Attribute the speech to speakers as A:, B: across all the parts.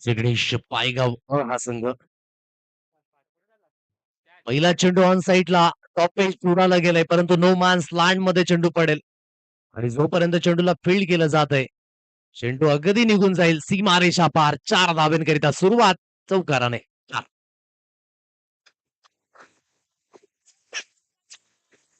A: जगदीश पायगाव अ हा संघ. पहिला चेंडू ऑन साईडला टॉप पेज पुराला गेलाय परंतु नो मान्स लँडमध्ये चेंडू पडेल. आणि जोपर्यंत चेंडूला फील्ड केलं जात आहे चेंडू अगदी निघून जाईल. सीमारेषा पार चार धाब्यांकरिता सुरुवात चौकाराने.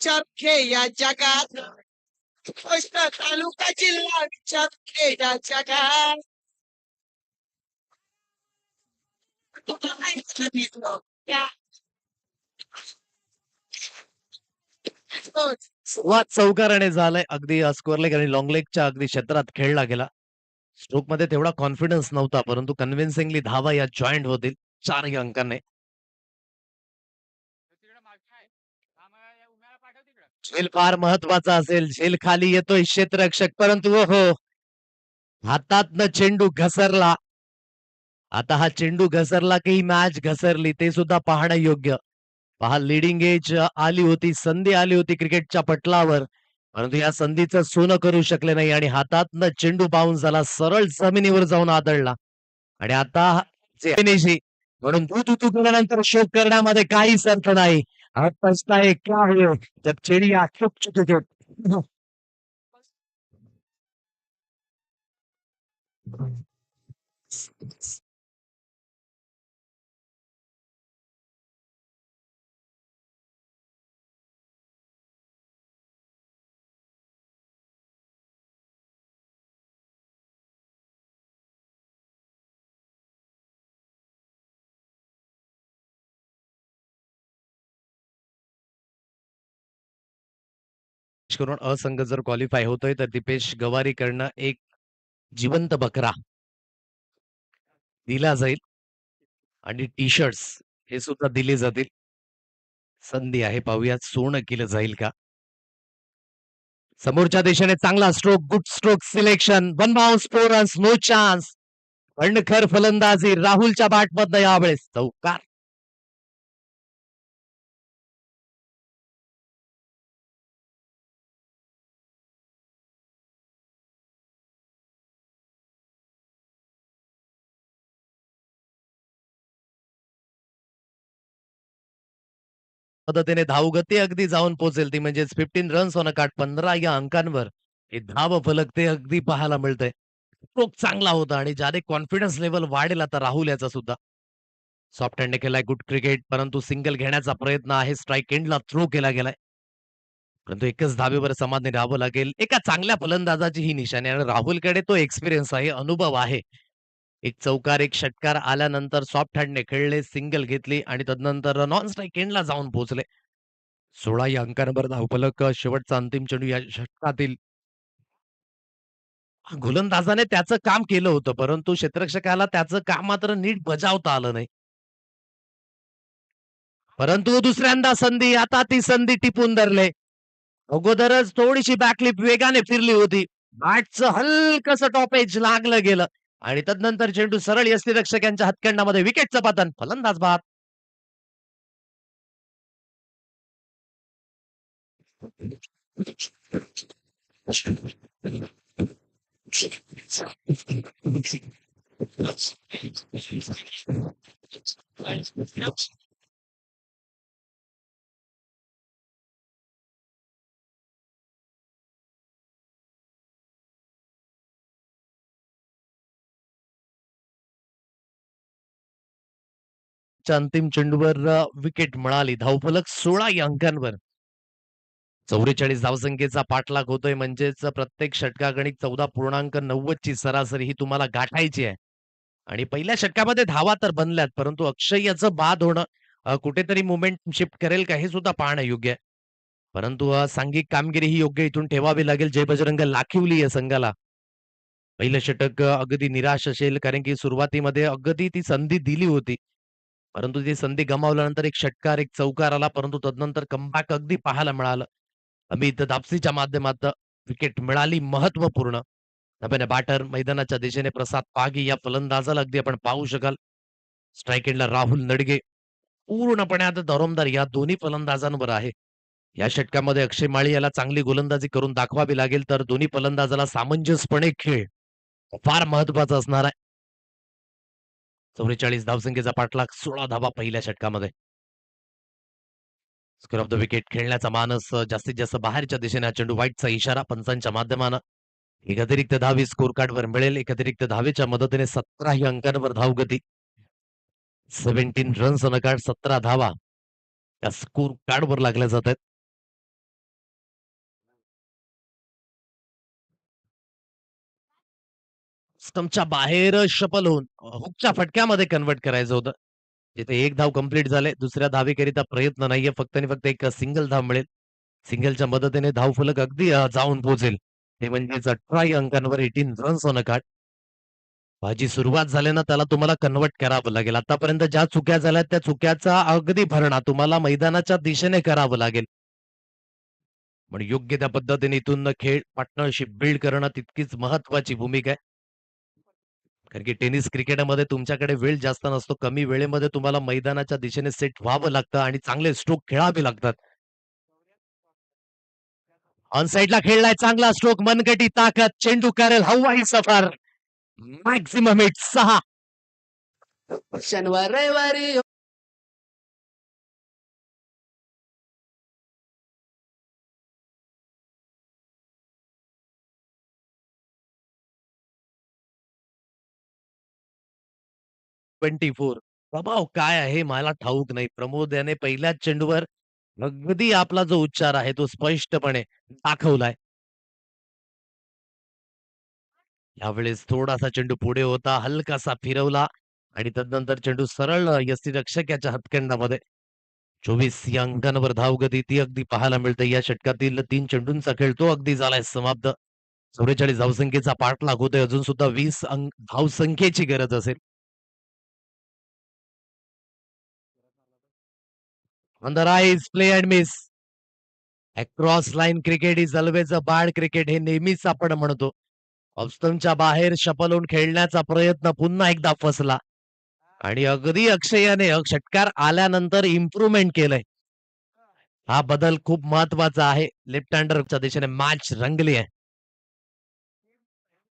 B: चपखे या जगात तालुका जिल्हा चपखे या जगात. माहीत त्या-
A: चौकाराने झालाय. अगदी स्कोअर लेग आणि लॉंग लेगच्या अगदी क्षेत्रात खेळला गेला. स्ट्रोकमध्ये तेवढा कॉन्फिडन्स नव्हता परंतु कन्व्हिन्सिंगली धावा या जॉईंट होतील चारही अंकाने. झेल फार महत्त्वाचा असेल. झेल खाली येतोय क्षेत्ररक्षक परंतु हो हातातनं चेंडू घसरला. आता हा चेंडू घसरला की मॅच घसरली ते सुद्धा पाहणं योग्य. पहा लिडिंग एज आली होती संधी आली होती क्रिकेटच्या पटलावर परंतु या संधीचं सोनं करू शकले नाही आणि हातातनं चेंडू पाहून झाला सरळ जमिनीवर जाऊन आदळला. आणि आता म्हणून तू तू तू केल्यानंतर शोध करण्यामध्ये काहीच अर्थ नाही. हा पछताए क्या हुए जब करून असंघ जर क्वालिफाय होतोय तर दिपेश गवारी करणं एक जिवंत बकरा दिला जाईल. आणि टी शर्ट्स हे सुद्धा दिले जातील. संधी आहे पाहूयात सोनं केलं जाईल का? समोरच्या देशाने चांगला stroke good stroke selection one bounce four runs no chance खर फलंदाजी राहुलच्या बॅटमधनं यावेळेस. चौकार. पद्धतीने धावगती अगदी जाऊन पोहोचेल ती. म्हणजेच फिफ्टीन रन्स ऑन काट पंधरा या अंकांवर हे धाव फलक ते अगदी पाहायला मिळतंय. स्ट्रोक चांगला होता आणि ज्याने कॉन्फिडन्स लेवल वाढेल आता राहुल याचा सुद्धा. सॉफ्ट हँडने केलाय गुड क्रिकेट परंतु सिंगल घेण्याचा प्रयत्न आहे. स्ट्राईक एंडला थ्रो केला गेलाय. परंतु एकच धाबेवर समाधानी राहावं लागेल. एका चांगल्या फलंदाजाची ही निशाणी आणि राहुलकडे तो एक्सपिरियन्स आहे अनुभव आहे. एक चौकार एक षटकार आल्यानंतर सॉफ्ट हँडने खेळले सिंगल घेतली आणि तदनंतर नॉन स्ट्राईक एंडला जाऊन पोहोचले. सोळा या अंकांवर धावफलक शेवटचा अंतिम चेंडू या षटकातील गोलंदाजाने त्याचं काम केलं होतं परंतु क्षेत्रक्षकाला त्याचं काम मात्र नीट बजावता आलं नाही. परंतु दुसऱ्यांदा संधी आता ती संधी टिपून धरले. अगोदरच थोडीशी बॅकलिप वेगाने फिरली होती. बॅटचं हलकस टॉपेज लागलं गेलं. आणि तदनंतर चेंडू सरळ यष्टीरक्षक यांच्या हातखंडामध्ये विकेटचं पतन फलंदाज बाद. च्या अंतिम चेंडूवर विकेट मिळाली धावफलक सोळा या अंकांवर चौवेचाळीस धावसंख्येचा पाठलाग होतोय. म्हणजेच प्रत्येक षटकागणिक चौदा पूर्णांक नव्वद ची सरासरी ही तुम्हाला गाठायची आहे. आणि पहिल्या षटकामध्ये धावा तर बनल्यात परंतु अक्षय याचं बाद होणं कुठेतरी मुवमेंट शिफ्ट करेल का हे सुद्धा पाहणं योग्य आहे. परंतु सांघिक कामगिरी ही योग्य इथून ठेवावी लागेल. जय बजरंग लाखिवली या संघाला. पहिलं षटक अगदी निराश असेल कारण की सुरुवातीमध्ये अगदी ती संधी दिली होती. परंतु ती संधी गमावल्यानंतर एक षटकार एक चौकार आला परंतु तदनंतर कमबॅक अगदी पाहायला मिळालं. अमित दापसीच्या माध्यमात विकेट मिळाली महत्त्वपूर्ण त्यामुळे बॅटर मैदानाच्या दिशेने प्रसाद पागी या फलंदाजाला अगदी आपण पाहू शकाल. स्ट्राईक एंडला राहुल नडगे. पूर्णपणे आता दरोमदार या दोन्ही फलंदाजांवर आहे. या षटकामध्ये अक्षय माळी याला चांगली गोलंदाजी करून दाखवावी लागेल तर दोन्ही फलंदाजाला सामंजस्यपणे खेळ. फार महत्त्वाचा असणार आहे. चौवेचाळीस धावसंख्येचा पाठलाग सोळा धावा पहिल्या षटकामध्ये. स्क्वेअर ऑफ द विकेट खेळण्याचा मानस जास्तीत जास्त बाहेरच्या दिशेने चेंडू वाईटचा इशारा पंचांच्या माध्यमानं. एक अतिरिक्त धावी स्कोर कार्डवर मिळेल एक अतिरिक्त धावेच्या मदतीने सतराही अंकांवर धावगती. सेव्हन्टीन रन्स नकाड सतरा धावा. त्या स्कोर कार्डवर लागल्या जात आहेत. स्टंपच्या बाहेर शपल होऊन हुकच्या फटक्यामध्ये कन्वर्ट करायचं होतं. जिथे एक धाव कंप्लीट झाले दुसऱ्या धावेकरिता प्रयत्न नाहीये फक्त आणि फक्त एक सिंगल धाव मिळेल. सिंगलच्या मदतीने धाव फलक अगदी जाऊन पोहोचेल. ते म्हणजेच अठरा अंकांवर एटीन रन्स नकाट भाजी सुरुवात झाली ना त्याला तुम्हाला कन्वर्ट करावं लागेल. आतापर्यंत ज्या चुक्या झाल्या त्या चुक्याचा अगदी भरणा तुम्हाला मैदानाच्या दिशेने करावं लागेल. पण योग्य त्या पद्धतीने इथून खेळ पार्टनरशिप बिल्ड करणं तितकीच महत्वाची भूमिका आहे. कारण की टेनिस क्रिकेटमध्ये तुमच्याकडे वेळ जास्त नसतो कमी वेळेमध्ये तुम्हाला मैदानाच्या दिशेने सेट व्हावं लागतं आणि चांगले स्ट्रोक खेळावे लागतात. ऑन साइडला खेळलाय चांगला स्ट्रोक मनगटी ताकद चेंडू करेल हवाई सफर. मॅक्झिमम हिट सहा.
B: शनिवार रविवारी.
A: Twenty four. प्रभाव काय आहे मला ठाऊक नाही. प्रमोद याने पहिल्याच चेंडूवर अगदी आपला जो उच्चार आहे तो स्पष्टपणे दाखवलाय. यावेळेस थोडासा चेंडू पुढे होता. हलकासा फिरवला आणि तदनंतर चेंडू सरळ यष्टीरक्षक याच्या हातखंडामध्ये. चोवीस या अंकांवर धावगती ती अगदी पाहायला मिळते या षटकातील तीन चेंडूंचा खेळ तो अगदी झालाय समाप्त. चौवेचाळीस धावसंख्येचा पाठलाग होतोय. अजून सुद्धा वीस अंक धावसंख्येची गरज असेल. On the rise, play and miss. Across line cricket is always a bad cricket हे नेहमीच आपण म्हणतो. ऑफस्टमच्या बाहेर शपलून खेळण्याचा प्रयत्न पुन्हा एकदा फसला. आणि अगदी अक्षयाने षटकार आल्यानंतर इम्प्रुव्हमेंट केलंय. हा बदल खूप महत्त्वाचा आहे. लेफ्ट हँडरच्या दिशेने मॅच रंगली आहे.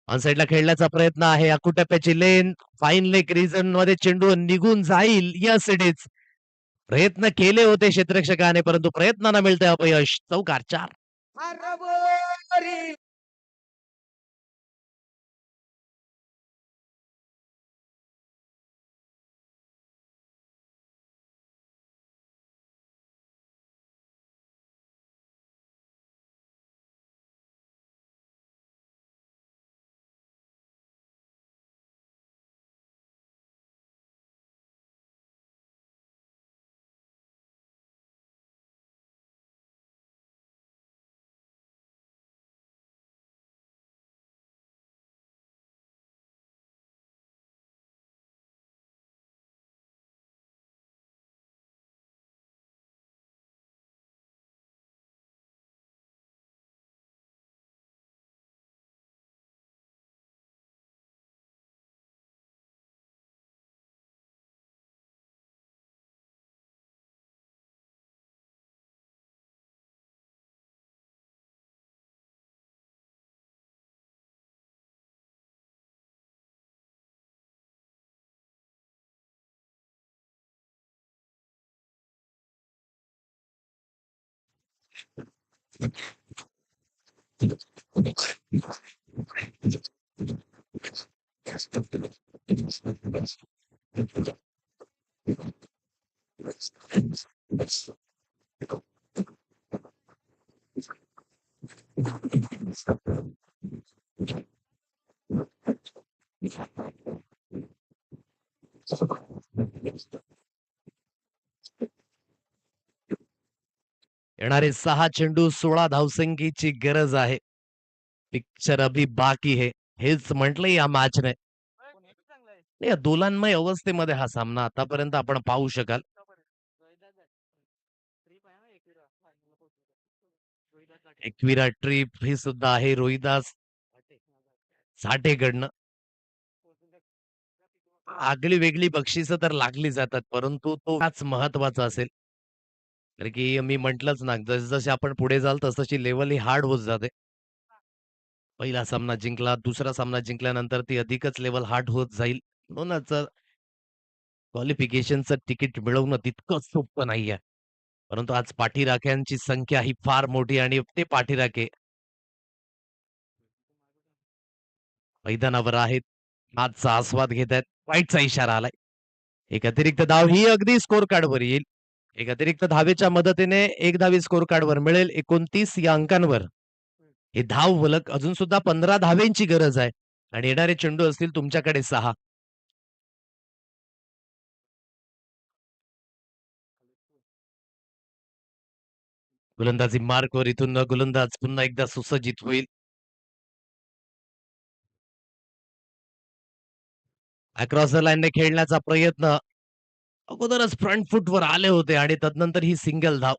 A: ऑनसाइडला खेळण्याचा प्रयत्न आहे. अकुटप्प्याची लेन फाईन लेग रिझनमध्ये चेंडू निघून जाईल. यस इट इज प्रयत्न केले होते क्षेत्ररक्षकाने परंतु प्रयत्नांना मिळते अपयश. चौकार चार.
B: Thank you.
A: येणारे सहा चेंडू सोळा धावसंख्येची गरज आहे. पिक्चर अभी बाकी हे हेच म्हटलंय या मॅचने या दोलांमय अवस्थेमध्ये हा सामना आतापर्यंत आपण पाहू शकाल. एकविरा ट्रिप ही सुद्धा आहे रोहिदास साठेकडनं आगली वेगळी बक्षिस तर लागली जातात परंतु तो त्याच महत्त्वाचा असेल. कारण की मी म्हंटलच ना जसजसे आपण पुढे जाल तसतशी लेवल ही हार्ड होत जाते पहिला सामना जिंकला दुसरा सामना जिंकल्यानंतर ती अधिकच लेवल हार्ड होत जाईल म्हणूनच क्वालिफिकेशनचं तिकीट मिळवणं तितकं सोपं नाहीये. परंतु आज पाठीराख्यांची संख्या ही फार मोठी आणि ते पाठीराखे मैदानावर आहेत. मॅचचा आस्वाद घेत आहेत. वाईटचा इशारा आलाय. एक अतिरिक्त धाव ही अगदी स्कोर कार्डवर येईल. एक अतिरिक्त धावेच्या मदतीने एक धावी स्कोर कार्डवर मिळेल 29 या अंकांवर. हे धाव फलक अजून सुद्धा 15 धावेंची गरज आहे आणि येणारे चेंडू असतील तुमच्याकडे सहा गोलंदाजी मार्कवर इथून गोलंदाज पुन्हा एकदा सुसज्जित होईल. अक्रॉस द लाईनने खेळण्याचा प्रयत्न. अगोदरच फ्रंट फूटवर आले होते आणि तदनंतर ही सिंगल धाव.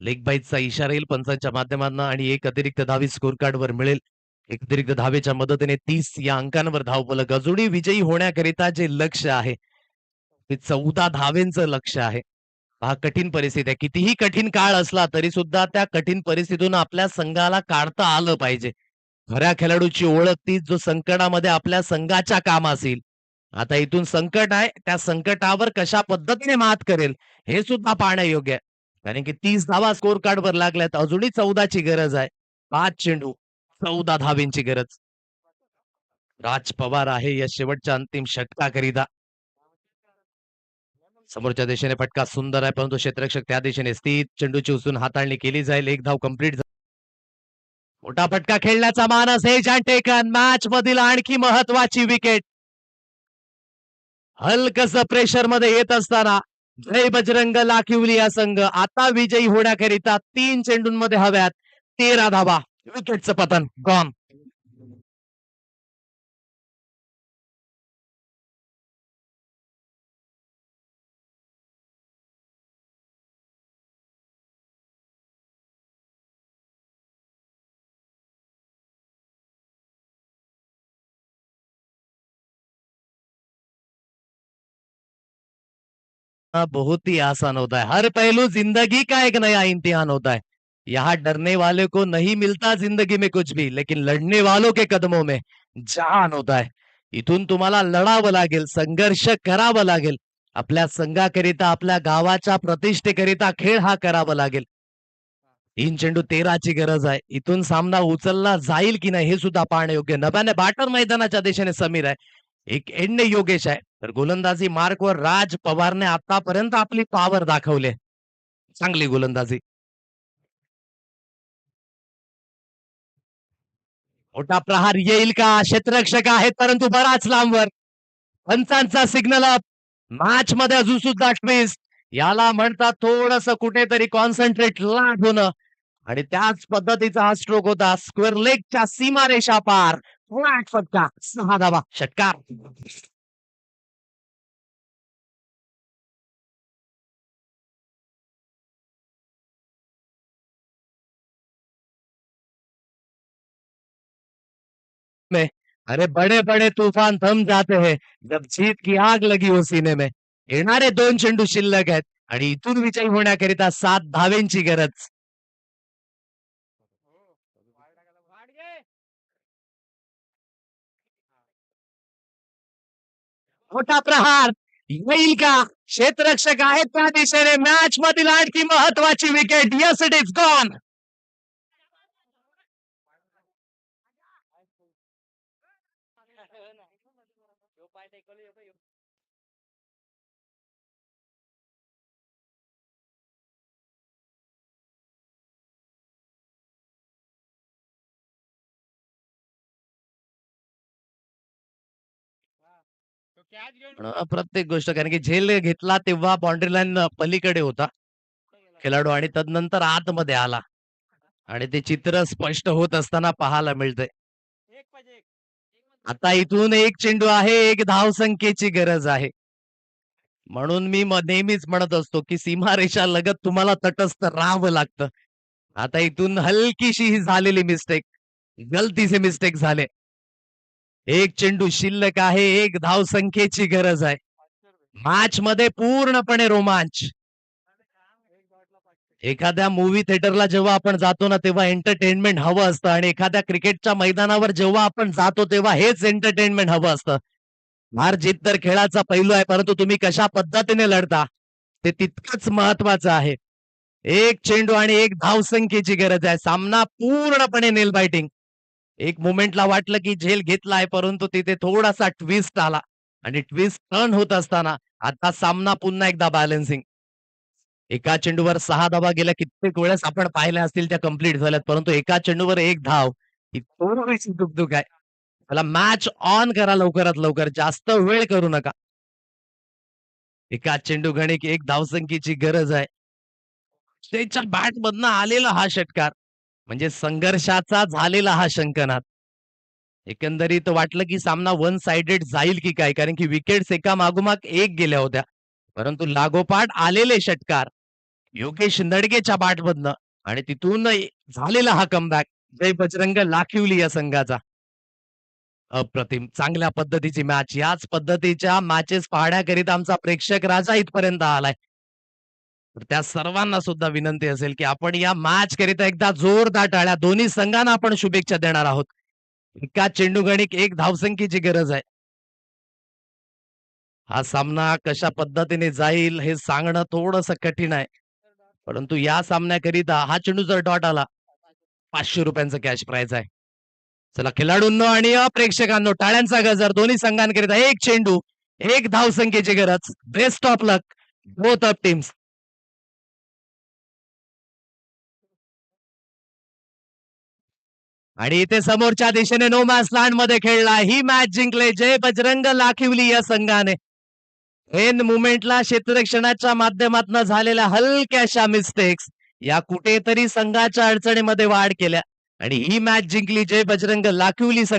A: लेग बाईटचा इशारा येईल पंचांच्या माध्यमातून आणि एक अतिरिक्त धावी स्कोर कार्डवर मिळेल. एक अतिरिक्त धावेच्या मदतीने तीस या अंकांवर धावफलक अजूनही विजयी होण्याकरिता जे लक्ष्य आहे, ते 14 धावेंचं लक्ष्य आहे. हा कठीण परिस्थिती आहे. कितीही कठीण काळ असला तरी सुद्धा त्या कठीण परिस्थितीतून आपल्या संघाला काढता आलं पाहिजे. खऱ्या खेळाडूची ओळख तीच जो संकटामध्ये आपल्या संघाच्या कामास येईल. आता इथून संकट आहे, त्या संकटावर कशा पद्धतीने मात करेल, हे सुद्धा पाहण्यायोग्य आहे. कारण की तीस धावा स्कोर कार्डवर लागल्यात. अजूनही 14 ची गरज आहे. पाच चेंडू, चौदा धावींची गरज. राज पवार आहे या शेवटच्या अंतिम षटकाकरिता. समोरच्या दिशेने फटका सुंदर आहे, परंतु क्षेत्ररक्षक त्या दिशेने स्थित. चेंडूची उचलून हाताळणी केली जाईल. एक धाव कंप्लीट मोठा फटका खेळण्याचा मानस हे टेकन मॅच मधील आणखी महत्वाची विकेट. हलकस प्रेशरमध्ये येत असताना जय बजरंग लाखिवली संघ आता विजयी होण्याकरिता तीन चेंडूंमध्ये हव्यात 13 धावा. विकेटचं पतन गॉन. बहुत ही आसान होता है। हर पहलू जिंदगी का एक नया इम्तिहान होता है। यहाँ डरने वाले को नहीं मिलता जिंदगी में कुछ भी, लेकिन लड़ने वालों के कदमों में जान होता है. इथून तुम्हाला लढावं लागेल, संघर्ष करावं लागेल. आपल्या संघाकरिता, आपल्या गावाच्या प्रतिष्ठेकरिता खेळ हा करावा लागेल. तीन चेंडू तेराची गरज आहे. इथून सामना उचलला जाईल की नाही हे सुद्धा पाहण्यायोग्य. नव्याने बॅटर मैदानाच्या दिशेने समीर आहे. एक एंडने योगेश आहे. तर गोलंदाजी मार्कवर राज पवारने आतापर्यंत आपली पॉवर दाखवली चांगली गोलंदाजी. मोठा प्रहार येईल का? क्षेत्ररक्षक आहेत परंतु बराच लांबवर. पंचांचा सिग्नल अप. मॅच मध्ये अजून सुद्धा ट्विस्ट. याला म्हणतात थोडंसं कुठेतरी कॉन्सन्ट्रेट लाट होणं आणि त्याच पद्धतीचा हा स्ट्रोक होता. स्क्वेअर लेगच्या सीमारेषा पार. फ्लॅट फटका. 6 धावा. षटकार. में, अरे बड़े-बड़े तूफ़ान थम जाते हैं, जब जीत की आग लगी हो सीने में. येणारे 2 चेंडू शिल्लक आहेत आणि इथून विजयी होण्याकरिता 7 धावेंची गरज. मोठा प्रहार येईल का? क्षेत्ररक्षक आहेत त्या दिशेने मॅच मधील आणखी महत्वाची wicket. Yes it is gone. प्रत्येक गोष्ट कारण की झेल घेतला तेव्हा बाउंडरी लाईन पलीकडे होता. खेळाडू आणि तदनंतर आतमध्ये आला. आणि ते चित्र स्पष्ट होत असताना पाहायला मिळतंय. आता इथून एक चेंडू आहे, एक धावसंख्येची गरज आहे. म्हणून मी म नेहमीच म्हणत असतो, की सीमारेषा लगत तुम्हाला तटस्थ राहावं लागतं. आता इथून हलकीशी ही झालेली मिस्टेक. गलतीचे मिस्टेक झाले. एक चेंडू शिल्लक आहे, एक धावसंख्येची गरज आहे. मॅचमध्ये पूर्णपणे रोमांच. एखाद्या मूवी थिएटरला जेव्हा आपण जातो ना, तेव्हा एंटरटेनमेंट हवं असतं आणि एखाद्या क्रिकेटच्या मैदानावर जेव्हा आपण जातो, तेव्हा हेच एंटरटेनमेंट हवं असतं. हार जीत तर खेळाचा पैलू आहे परंतु तुम्ही कशा पद्धतीने लढता ते तितकंच महत्वाचं आहे एक चेंडू आणि एक धावसंख्येची गरज आहे सामना पूर्णपणे नेल बायटिंग एक मोमेंटला वाटलं की झेल घेतलाय परंतु तिथे थोडासा ट्विस्ट आला. आणि ट्विस्ट टर्न होत असताना आता सामना पुन्हा एकदा बॅलन्सिंग एका चेंडूवर सहा धावा गेल्या कित्येक वेळेस आपण पाहिल्या असतील त्या कंप्लीट झाल्यात परंतु एका चेंडूवर एक धाव ही थोडीशी आहे. त्याला मॅच ऑन करा लवकरात लवकर जास्त वेळ करू नका. एका चेंडू गणिक एक धावसंख्येची गरज आहे. त्याच्या बॅट मधनं आलेला हा षटकार. म्हणजे संघर्षाचा झालेला हा शंकनाथ एकंदरीत वाटलं की सामना वन साइडेड जाईल की काय? कारण की विकेट्स एका मागोमाग एक गेल्या होत्या. परंतु लागोपाठ आलेले षटकार योगेश नडगेच्या बाटमधनं आणि तिथून झालेला हा कमबॅक जय बजरंग लाखिवली या संघाचा. अप्रतिम. चांगल्या पद्धतीची मॅच याच पद्धतीच्या मॅचेस पाहण्याकरिता आमचा प्रेक्षक राजा इथपर्यंत आलाय. तर त्या सर्वांना सुद्धा विनंती असेल की आपण या मॅच करिता एकदा जोरदार टाळ्या दोन्ही संघांना आपण शुभेच्छा देणार आहोत. एका चेंडू गणिक एक धावसंख्येची गरज आहे. हा सामना कशा पद्धतीने जाईल हे सांगणं थोडस कठीण आहे. परंतु या सामन्याकरिता हा चेंडू जर डॉट आला पाचशे रुपयांचा कॅश प्राइज आहे. चला खेळाडूंनो आणि प्रेक्षकांनो टाळ्यांचा गजर दोन्ही संघांकरिता एक चेंडू एक धावसंख्येची गरज. Best of luck both of teams आणि इथे समोरच्या दिशेने नो मॅच लँडमध्ये खेळला. ही मॅच जिंकले जय बजरंग लाखिवली या संघाने. एन मुमेंटला क्षेत्ररक्षणाच्या माध्यमातून झालेल्या हलक्याशा मिस्टेक्स या कुठेतरी संघाच्या अडचणीमध्ये वाढ केल्या. आणि ही मॅच जिंकली जय बजरंग लाखिवली संघ